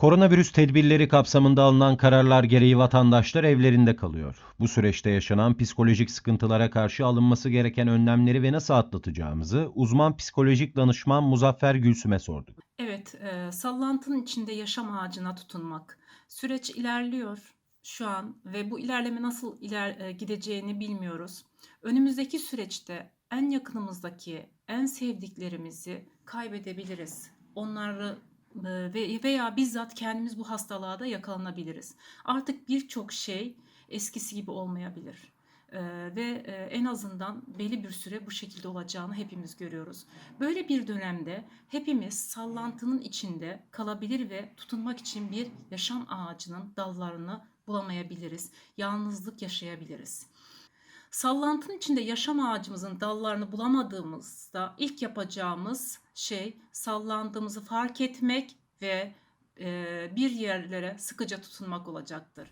Koronavirüs tedbirleri kapsamında alınan kararlar gereği vatandaşlar evlerinde kalıyor. Bu süreçte yaşanan psikolojik sıkıntılara karşı alınması gereken önlemleri ve nasıl atlatacağımızı uzman psikolojik danışman Muzaffer Gülsüm'e sorduk. Evet, e, sallantının içinde yaşam ağacına tutunmak. Süreç ilerliyor şu an ve bu ilerleme nasıl iler e, gideceğini bilmiyoruz. Önümüzdeki süreçte en yakınımızdaki, en sevdiklerimizi kaybedebiliriz. Onları veya bizzat kendimiz bu hastalığa da yakalanabiliriz. Artık birçok şey eskisi gibi olmayabilir. E, ve e, en azından belli bir süre bu şekilde olacağını hepimiz görüyoruz. Böyle bir dönemde hepimiz sallantının içinde kalabilir ve tutunmak için bir yaşam ağacının dallarını bulamayabiliriz. Yalnızlık yaşayabiliriz. Sallantının içinde yaşam ağacımızın dallarını bulamadığımızda ilk yapacağımız şey sallandığımızı fark etmek ve bir yerlere sıkıca tutunmak olacaktır.